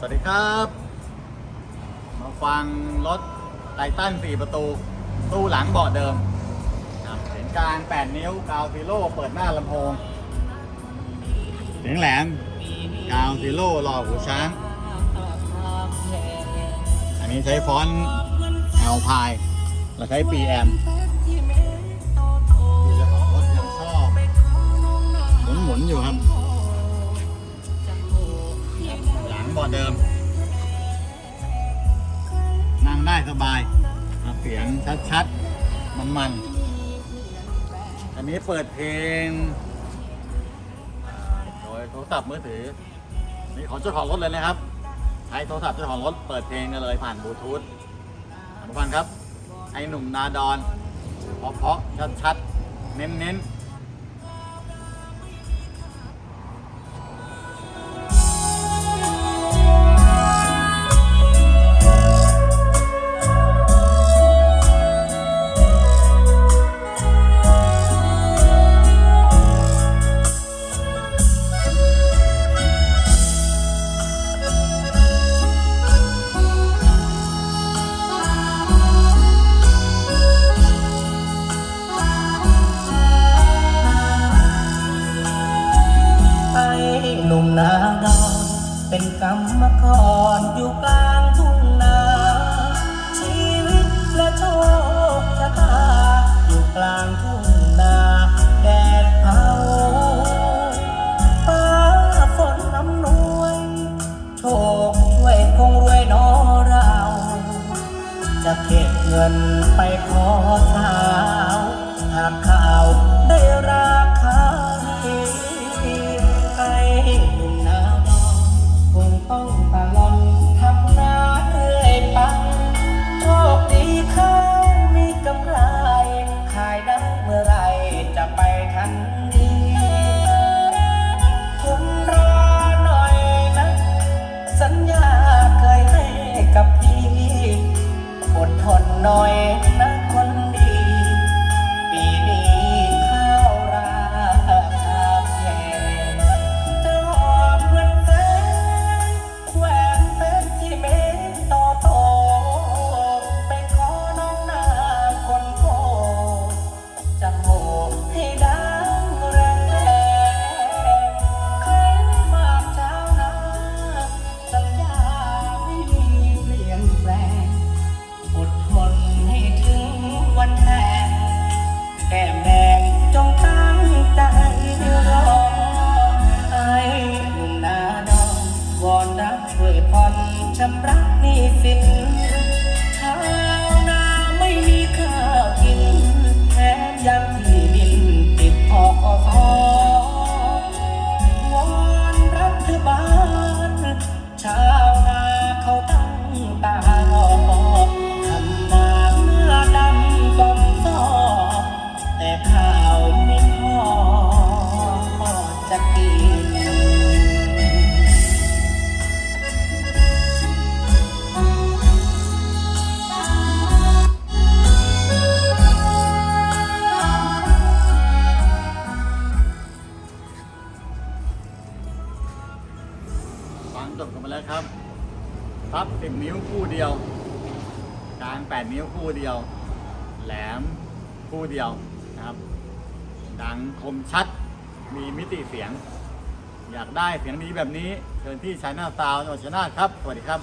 สวัสดีครับ มาฟังรถไททัน4 ประตู ตู้หลังเบาะเดิมเสียงกลาง 8 นิ้วกาวซีโร่เปิดหน้าลำโพง เสียงแหลมกาวซีโร่หล่อหูช้าง อันนี้ใช้ฟอนต์แอลพายเราใช้ PM ที่ เดิม นั่งได้สบายเสียงชัดๆ มันๆ อันนี้เปิดเพลง โดยโทรศัพท์มือถือ นี่ของเจ้าของรถเลยนะครับ ใช้โทรศัพท์เจ้าของรถเปิดเพลงกันเลยผ่านบลูทูธทุกท่านครับ ไอหนุ่มนาดอนเพาะๆชัดๆ เน้นๆ เงินไปขอทา จบกันไปแล้วครับพับ10นิ้วคู่เดียวกลาง8นิ้วคู่เดียว แหลมคู่เดียวนะครับ ดังคมชัดมีมิติเสียง อยากได้เสียงดีแบบนี้เชิญที่ชายนาซาวจังหวัดชัยนาทครับ สวัสดีครับ